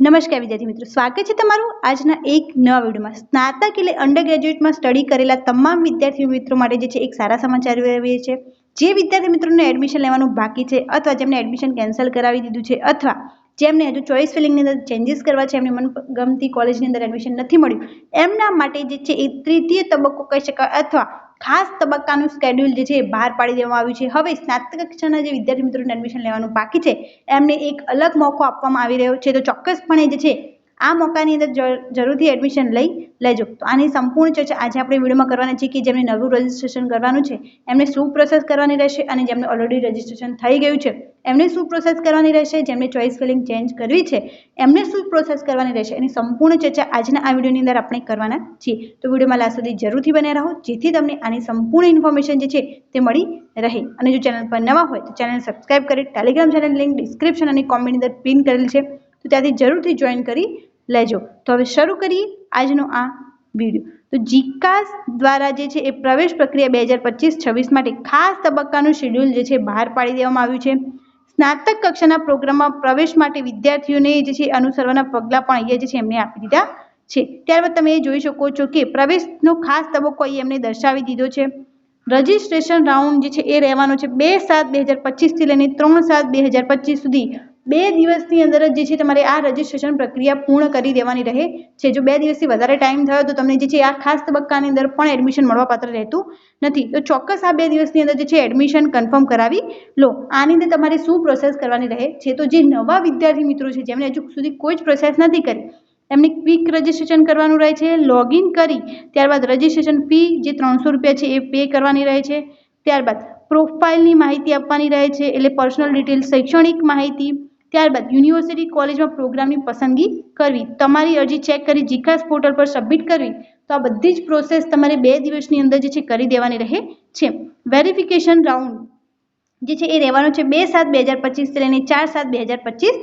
નમસ્કાર વિદ્યાર્થી મિત્રો, સ્વાગત છે તમારું આજના એક નવા વિડીયોમાં. સ્નાતક એટલે અંડર ગ્રેજ્યુએટમાં સ્ટડી કરેલા તમામ વિદ્યાર્થી મિત્રો માટે જે છે એક સારા સમાચાર આવીએ છે. જે વિદ્યાર્થી મિત્રોને એડમિશન લેવાનું બાકી છે અથવા જેમને એડમિશન કેન્સલ કરાવી દીધું છે અથવા જેમને હજુ ચોઈસ ફિલિંગની અંદર ચેન્જીસ કરવા છે, એમને મનગમતી કોલેજની અંદર એડમિશન નથી મળ્યું, એમના માટે જે છે એ તૃતીય તબક્કો કહી શકાય અથવા ખાસ તબક્કાનું સ્કેડ્યુલ જે છે બહાર પાડી દેવામાં આવ્યું છે. હવે સ્નાતક કક્ષાના જે વિદ્યાર્થી મિત્રોને એડમિશન લેવાનું બાકી છે, એમને એક અલગ મોકો આપવામાં આવી રહ્યો છે. તો ચોક્કસપણે જે છે આ મોકાની અંદર જરૂરથી એડમિશન લઈ લેજો. તો આની સંપૂર્ણ ચર્ચા આજે આપણે વિડીયોમાં કરવાના છે કે જેમને નવું રજિસ્ટ્રેશન કરવાનું છે, એમને શું પ્રોસેસ કરવાની રહેશે અને જેમને ઓલરેડી રજિસ્ટ્રેશન થઈ ગયું છે, એમને શું પ્રોસેસ કરવાની રહેશે, જેમને ચોઇસ ફિલિંગ ચેન્જ કરવી છે, એમને શું પ્રોસેસ કરવાની રહેશે, એની સંપૂર્ણ ચર્ચા આજના આ વિડીયોની અંદર આપણે કરવાના છીએ. તો વિડીયોમાં લાસ્ટ સુધી જરૂરથી બન્યા રહો, જેથી તમને આની સંપૂર્ણ ઇન્ફોર્મેશન જે છે તે મળી રહે. અને જો ચેનલ પર નવા હોય તો ચેનલ સબસ્ક્રાઇબ કરી ટેલિગ્રામ ચેનલ લિંક ડિસ્ક્રિપ્શન અને કોમેન્ટની અંદર પિન કરેલ છે. તો ત્યાંથી જરૂરથી જોઈન કરી લેજો. તો હવે શરૂ કરીએ આજનો આ વીડિયો તો જીકાસ દ્વારા જે છે એ પ્રવેશ પ્રક્રિયા બે હજાર પચીસ છવ્વીસ માટે ખાસ તબક્કાનું શેડ્યુલ જે છે બહાર પાડી દેવામાં આવ્યું છે. સ્નાતક કક્ષાના પ્રોગ્રામમાં પ્રવેશ માટે વિદ્યાર્થીઓને જે છે અનુસરવાના પગલાં પણ અહીંયા જે છે એમને આપી દીધા છે. ત્યારબાદ તમે એ જોઈ શકો છો કે પ્રવેશનો ખાસ તબક્કો અહીં એમને દર્શાવી દીધો છે. રજિસ્ટ્રેશન રાઉન્ડ જે છે એ રહેવાનો છે બે સાત બે હજાર પચીસથી લઈને ત્રણ સાત બે હજાર પચીસ સુધી બે દિવસની અંદર જ જે છે તમારે આ રજિસ્ટ્રેશન પ્રક્રિયા પૂર્ણ કરી દેવાની રહે. છે જો બે દિવસથી વધારે ટાઈમ થયો તો તમને જે છે આ ખાસ તબક્કાની અંદર પણ એડમિશન મળવાપાત્ર રહેતું નથી. તો ચોક્કસ આ બે દિવસની અંદર જે છે એડમિશન કન્ફર્મ કરાવી લો. આની અંદર તમારે શું પ્રોસેસ કરવાની રહે? છે તો જે નવા વિદ્યાર્થી મિત્રો છે જેમણે હજુ સુધી કોઈ જ પ્રોસેસ નથી કરી, એમને ક્વિક રજિસ્ટ્રેશન કરવાનું રહે છે લોગિન કરી, ત્યારબાદ રજિસ્ટ્રેશન ફી જે ત્રણસો રૂપિયા છે એ પે કરવાની રહે છે. ત્યારબાદ પ્રોફાઇલની માહિતી આપવાની રહે છે, એટલે પર્સનલ ડિટેલ શૈક્ષણિક માહિતી ત્યારબાદ યુનિવર્સિટી કોલેજમાં પ્રોગ્રામની પસંદગી કરવી. તમારી અરજી ચેક કરી જીકાસ પોર્ટલ પર સબમિટ કરવી. તો આ બધી જ પ્રોસેસ તમારે બે દિવસની અંદર જે છે કરી દેવાની રહે છે. વેરિફિકેશન રાઉન્ડ જે છે એ રહેવાનો છે બે સાત બે હજાર પચીસથી લઈને ચાર સાત બે હજાર પચીસ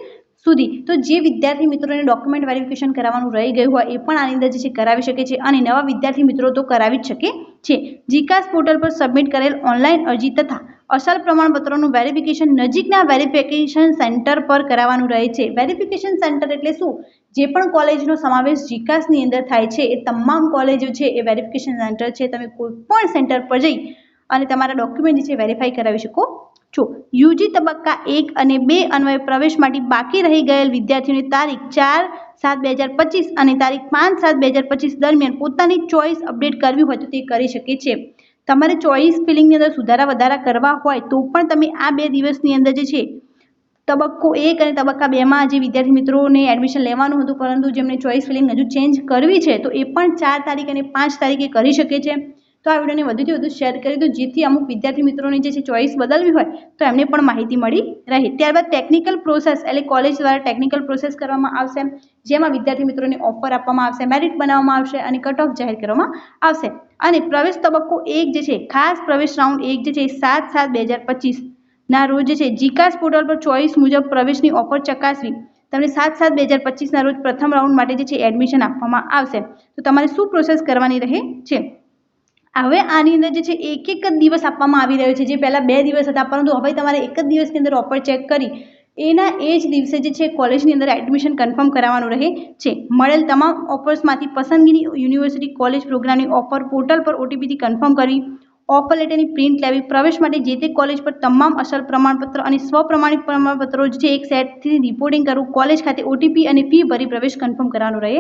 સુધી. તો જે વિદ્યાર્થી મિત્રોને ડોક્યુમેન્ટ વેરિફિકેશન કરાવવાનું રહી ગયું હોય એ પણ આની અંદર જે છે કરાવી શકે છે અને નવા વિદ્યાર્થી મિત્રો તો કરાવી જ શકે છે. જીકાસ પોર્ટલ પર સબમિટ કરેલ ઓનલાઈન અરજી તથા અસલ પ્રમાણપત્રોનું વેરિફિકેશન નજીકના વેરિફિકેશન સેન્ટર પર કરાવવાનું રહે છે. વેરિફિકેશન સેન્ટર એટલે શું? જે પણ કોલેજનો સમાવેશ જીકાસની અંદર થાય છે, એ તમામ કોલેજો છે, એ વેરિફિકેશન સેન્ટર છે. તમે કોઈ પણ સેન્ટર પર જઈ અને તમારા ડોક્યુમેન્ટ છે વેરીફાઈ કરાવી શકો છો. યુજી તબક્કા એક અને બે અન્વય પ્રવેશ માટે બાકી રહી ગયેલ વિદ્યાર્થીઓની તારીખ ચાર સાત બે હજાર પચીસ અને તારીખ પાંચ સાત બે હજાર પચીસ દરમિયાન પોતાની ચોઇસ અપડેટ કરવી હોય તો તે કરી શકે છે. તમારે ચોઈસ ફિલિંગની અંદર સુધારા વધારા કરવા હોય તો પણ તમે આ બે દિવસની અંદર જે છે, તબક્કો એક અને તબક્કા બેમાં જે વિદ્યાર્થી મિત્રોને એડમિશન લેવાનું હતું, પરંતુ જેમને ચોઈસ ફિલિંગ હજુ ચેન્જ કરવી છે, તો એ પણ ચાર તારીખ અને પાંચ તારીખે કરી શકે છે. તો આ વિડીયોને વધુથી વધુ શેર કરી દો, જેથી અમુક વિદ્યાર્થી મિત્રોની જે છે ચોઈસ બદલવી હોય, તો એમને પણ માહિતી મળી રહે. ત્યારબાદ ટેકનિકલ પ્રોસેસ એટલે કોલેજ દ્વારા ટેકનિકલ પ્રોસેસ કરવામાં આવશે, જેમાં વિદ્યાર્થી મિત્રોને ઓફર આપવામાં આવશે મેરિટ બનાવવામાં આવશે અને કટ ઓફ જાહેર કરવામાં આવશે. અને પ્રવેશ તબક્કો એક જે છે, ખાસ પ્રવેશ રાઉન્ડ એક જે છે, સાત સાત બે હજાર પચીસના રોજ જે છે, જીકાસ પોર્ટલ પર ચોઈસ મુજબ પ્રવેશની ઓફર ચકાસવી. તમને સાત સાત બે હજાર પચીસના રોજ પ્રથમ રાઉન્ડ માટે જે છે એડમિશન આપવામાં આવશે. તો તમારે શું પ્રોસેસ કરવાની રહે છે? હવે આની અંદર જે છે, એક એક જ દિવસ આપવામાં આવી રહ્યો છે, જે પહેલાં બે દિવસ હતા, પરંતુ હવે તમારે એક જ દિવસની અંદર ઓફર ચેક કરી. એના એ જ દિવસે જે છે કોલેજની અંદર એડમિશન કન્ફર્મ કરાવવાનું રહે છે. મળેલ તમામ ઓફર્સમાંથી પસંદગીની યુનિવર્સિટી કોલેજ પ્રોગ્રામની ઓફર પોર્ટલ પર ઓટીપીથી કન્ફર્મ કરવી ઓફર લેટરની પ્રિન્ટ લેવી, પ્રવેશ માટે જે તે કોલેજ પર તમામ અસર પ્રમાણપત્ર અને સ્વપ્રમાણિત પ્રમાણપત્રો જે એક સેટથી રિપોર્ટિંગ કરવું કોલેજ ખાતે ઓટીપી અને ફી ભરી પ્રવેશ કન્ફર્મ કરવાનું રહે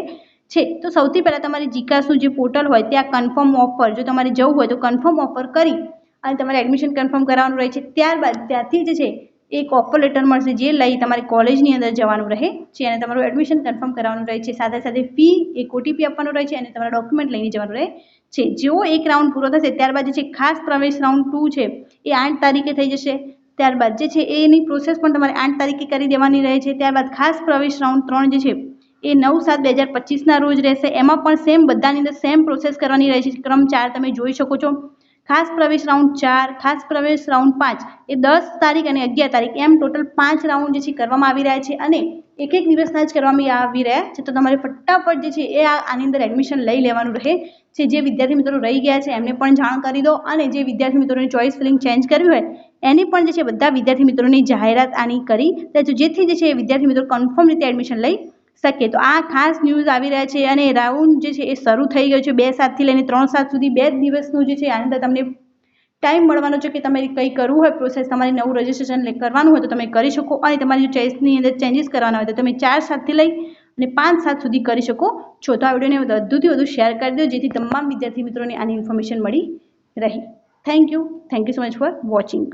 છે. તો સૌથી પહેલાં તમારી જીકાસનું જે પોર્ટલ હોય ત્યાં કન્ફર્મ ઓફર જો તમારે જવું હોય તો કન્ફર્મ ઓફર કરી અને તમારે એડમિશન કન્ફર્મ કરાવવાનું રહે છે. ત્યારબાદ ત્યાંથી જે છે એક ઓફર લેટર મળશે જે લઈ તમારે કોલેજની અંદર જવાનું રહે છે અને તમારું એડમિશન કન્ફર્મ કરાવવાનું રહે છે. સાથે સાથે ફી એક ઓટીપી આપવાનું રહે છે અને તમારા ડોક્યુમેન્ટ લઈને જવાનું રહે છે. જેવો એક રાઉન્ડ પૂરો થશે, ત્યારબાદ જે છે ખાસ પ્રવેશ રાઉન્ડ ટુ છે, એ આઠ તારીખે થઈ જશે. ત્યારબાદ જે છે, એની પ્રોસેસ પણ તમારે આઠ તારીખે કરી દેવાની રહે છે. ત્યારબાદ ખાસ પ્રવેશ રાઉન્ડ ત્રણ જે છે, એ નવ સાત બે હજાર પચીસના રોજ રહેશે. એમાં પણ સેમ બધાની અંદર સેમ પ્રોસેસ કરવાની રહે છે. ક્રમ ચાર તમે જોઈ શકો છો. ખાસ પ્રવેશ રાઉન્ડ ચાર, ખાસ પ્રવેશ રાઉન્ડ પાંચ એ દસ તારીખ અને અગિયાર તારીખ એમ ટોટલ પાંચ રાઉન્ડ જે છે કરવામાં આવી રહ્યા છે અને એક એક દિવસના જ કરવામાં આવી રહ્યા છે. તો તમારે ફટાફટ જે છે એ આની અંદર એડમિશન લઈ લેવાનું રહે. છે જે વિદ્યાર્થી મિત્રો રહી ગયા છે એમને પણ જાણ કરી દો અને જે વિદ્યાર્થી મિત્રોની ચોઇસ ફિલિંગ ચેન્જ કરવી હોય એની પણ જે છે બધા વિદ્યાર્થી મિત્રોની જાહેરાત આની કરી. દેજો જેથી જે છે વિદ્યાર્થી મિત્રો કન્ફર્મ રીતે એડમિશન લઈ શકીએ. તો આ ખાસ ન્યૂઝ આવી રહ્યા છે અને રાઉન્ડ જે છે એ શરૂ થઈ ગયો છે બે સાતથી લઈને ત્રણ સાત સુધી બે દિવસનું જે છે આની અંદર તમને ટાઈમ મળવાનો છે કે તમારે કંઈ કરવું હોય પ્રોસેસ તમારે નવું રજિસ્ટ્રેશન કરવાનું હોય તો તમે કરી શકો અને તમારી જો ચોઈસની અંદર ચેન્જીસ કરવાના હોય તો તમે ચાર સાતથી લઈ અને પાંચ સાત સુધી કરી શકો છો. તો આ વિડીયોને વધુથી વધુ શેર કરી દો જેથી તમામ વિદ્યાર્થી મિત્રોને આની ઇન્ફોર્મેશન મળી રહે. Thank you thank you so much for watching